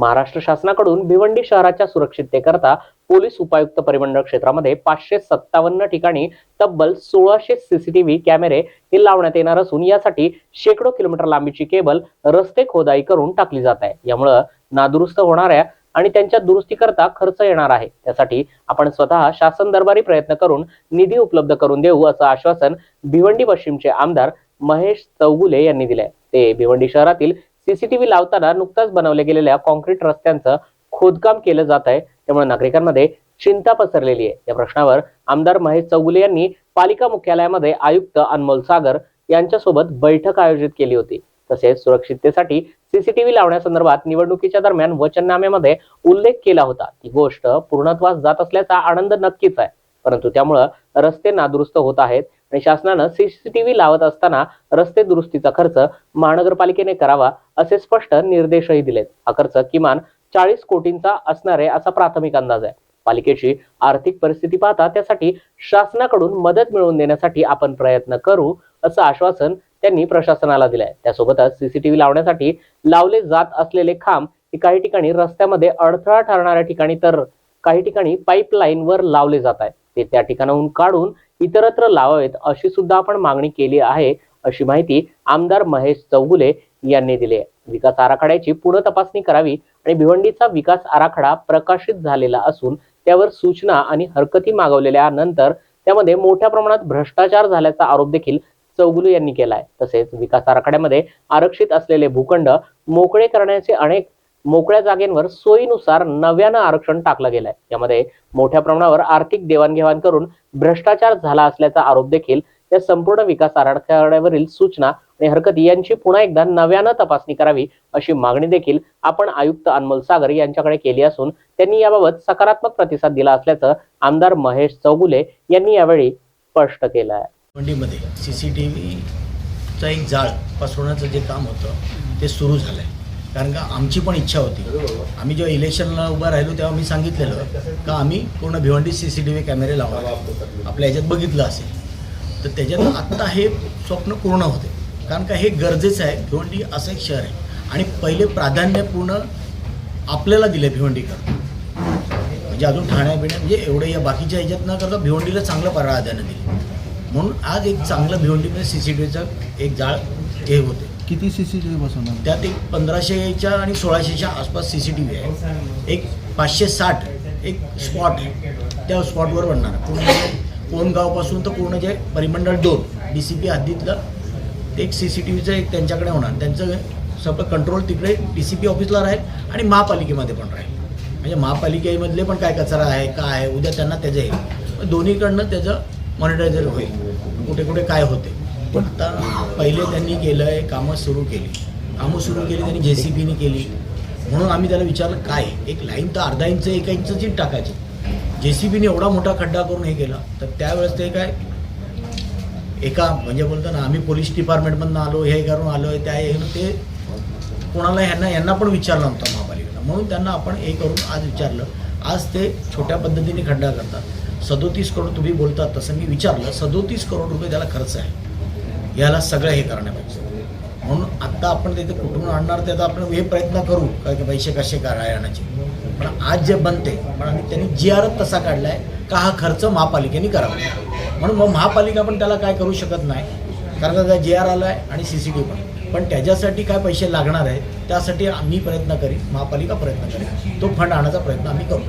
महाराष्ट्र शासनाकडून भिवंडी शहराच्या सुरक्षिततेकरता पोलीस उपायुक्त परिमंडळ क्षेत्रामध्ये पाचशे सत्तावन्न ठिकाणी तब्बल सोळाशे सीसीटीव्ही कॅमेरे हे लावण्यात येणार असून यासाठी शेकडो किलोमीटर लांबीची केबल रस्ते खोदाई करून टाकली जात आहे. यामुळं नादुरुस्त होणाऱ्या आणि त्यांच्या दुरुस्तीकरता खर्च येणार आहे. त्यासाठी आपण स्वतः शासन दरबारी प्रयत्न करून निधी उपलब्ध करून देऊ असं आश्वासन भिवंडी पश्चिमचे आमदार महेश चौगुले यांनी दिले ते भिवंडी शहरातील सीसीटीव्ही लावताना नुकताच बनवल्या गेलेल्या कॉन्क्रीट रस्त्यांचं खोदकाम केलं जात आहे. त्यामुळे नागरिकांमध्ये चिंता पसरलेली आहे. या प्रश्नावर आमदार महेश चौगुले यांनी पालिका मुख्यालयामध्ये आयुक्त अनमोल सागर यांच्यासोबत बैठक आयोजित केली होती. तसेच सुरक्षिततेसाठी सीसीटीव्ही लावण्यासंदर्भात निवडणुकीच्या दरम्यान वचननाम्यामध्ये उल्लेख केला होता. ती गोष्ट पूर्णत्वास जात असल्याचा आनंद नक्कीच आहे. परंतु त्यामुळं रस्ते नादुरुस्त होत आहेत. आणि शासनानं सीसीटीव्ही लावत असताना रस्ते दुरुस्तीचा खर्च महानगरपालिकेने करावा असे स्पष्ट निर्देशही दिलेत. हा खर्च किमान चाळीस कोटींचा असणार आहे असा प्राथमिक अंदाज आहे. पालिकेची आर्थिक परिस्थिती पाहता त्यासाठी शासनाकडून मदत मिळवून देण्यासाठी आपण प्रयत्न करू असं आश्वासन त्यांनी प्रशासनाला दिलंय. त्यासोबतच सीसीटीव्ही लावण्यासाठी लावले जात असलेले खांब हे काही ठिकाणी रस्त्यामध्ये अडथळा ठरणाऱ्या ठिकाणी तर काही ठिकाणी पाईपलाईनवर लावले जात आहे ते त्या ठिकाणाहून काढून इतरत्र लावावेत अशी सुद्धा आपण मागणी केली आहे अशी माहिती आमदार महेश चौगुले यांनी दिली आहे. विकास आराखड्याची पुनः तपासणी करावी आणि भिवंडीचा विकास आराखडा प्रकाशित झालेला असून त्यावर सूचना आणि हरकती मागवलेल्या नंतर त्यामध्ये मोठ्या प्रमाणात भ्रष्टाचार झाल्याचा आरोप देखील चौगुले यांनी केलाय. तसेच विकास आराखड्यामध्ये आरक्षित असलेले भूखंड मोकळे करण्याचे अनेक मोकळ्या जागेंवर सोयीनुसार नव्यानं आरक्षण टाकलं गेलंय. यामध्ये मोठ्या प्रमाणावर आर्थिक देवाणघेवाण करून भ्रष्टाचार झाला असल्याचा आरोप देखील या संपूर्ण विकास आराखड्यावरील सूचना आणि हरकती यांची पुन्हा एकदा नव्यानं तपासणी करावी अशी मागणी देखील आपण आयुक्त अनमोल सागर यांच्याकडे केली असून त्यांनी याबाबत सकारात्मक प्रतिसाद दिला असल्याचं आमदार महेश चौगुले यांनी यावेळी स्पष्ट केलं आहे सीसीटीव्हीचा एक जाळ पसरवण्याचं जे काम होतं ते सुरू झालंय. कारण का आमची पण इच्छा होती. आम्ही जेव्हा इलेक्शनला उभं राहिलो तेव्हा मी सांगितलेलं का आम्ही पूर्ण Bhiwandi C C T V कॅमेरे लावणार आपल्या ह्याच्यात बघितलं असेल. तर त्याच्यात आत्ता हे स्वप्न पूर्ण होते. कारण का हे गरजेचं आहे. भिवंडी असं एक शहर आहे. आणि पहिले प्राधान्य पूर्ण आपल्याला दिले भिवंडीकर म्हणजे अजून ठाण्यापिण्या म्हणजे एवढे या बाकीच्या ह्याच्यात न करता भिवंडीला चांगलं प्राधान्य दिले म्हणून आज एक चांगलं भिवंडीमध्ये म्हणजे सी सी टी व्हीचं एक जाळ हे होते. किती सी सी टी व्ही बसवणार? त्यात एक पंधराशेच्या आणि सोळाशेच्या आसपास सी सी टी व्ही आहे. एक पाचशे साठ एक स्पॉट आहे. त्या स्पॉटवर बनणार पूर्ण म्हणजे कोणगावपासून तर पूर्ण जे म्हणजे परिमंडळ दोन डी सी पी हद्दीतलं ते एक सी सी टी व्हीचं एक त्यांच्याकडे होणार. त्यांचं सगळं कंट्रोल तिकडे डी सी पी ऑफिसला राहील आणि महापालिकेमध्ये पण राहील. म्हणजे महापालिकेमधले पण काय कचरा आहे काय आहे उद्या त्यांना त्याचं हे. दोन्हीकडनं त्याचं मॉनिटायझर होईल. कुठे कुठे काय होते. पण आता पहिले त्यांनी केलं आहे कामं सुरू केली. कामं सुरू केली त्यांनी जे सी बीने केली. म्हणून आम्ही त्याला विचारलं काय? एक लाईन तर अर्धा इंच एका इंचची टाकायची. जे सी बीने एवढा मोठा खड्डा करून हे केला. तर त्यावेळेस ते काय? एका म्हणजे बोलतो ना आम्ही पोलीस डिपार्टमेंटमधनं आलो हे करून आलो आहे त्या हे ते कोणाला ह्यांना यांना पण विचारलं नव्हतं महापालिकेला म्हणून त्यांना आपण हे करून आज विचारलं. आज ते छोट्या पद्धतीने खड्डा करतात. सदोतीस करोड तुम्ही बोलतात तसं मी विचारलं. सदोतीस करोड रुपये त्याला खर्च आहे. याला सगळं हे करण्यापेक्षा म्हणून आत्ता आपण तिथे कुठून आणणार त्याचा आपण हे प्रयत्न करू का की पैसे कसे काय आणायचे पण आज जे बनते पण आम्ही त्यांनी जी आर तसा काढला आहे का हा खर्च महापालिकेने करावा. म्हणून मग महापालिका पण त्याला काय करू शकत नाही कारण का जी आर आला आहे आणि सी सी टी पण. पण त्याच्यासाठी काय पैसे लागणार आहेत त्यासाठी आम्ही प्रयत्न करीन महापालिका प्रयत्न करेल तो फंड आणण्याचा प्रयत्न आम्ही करू.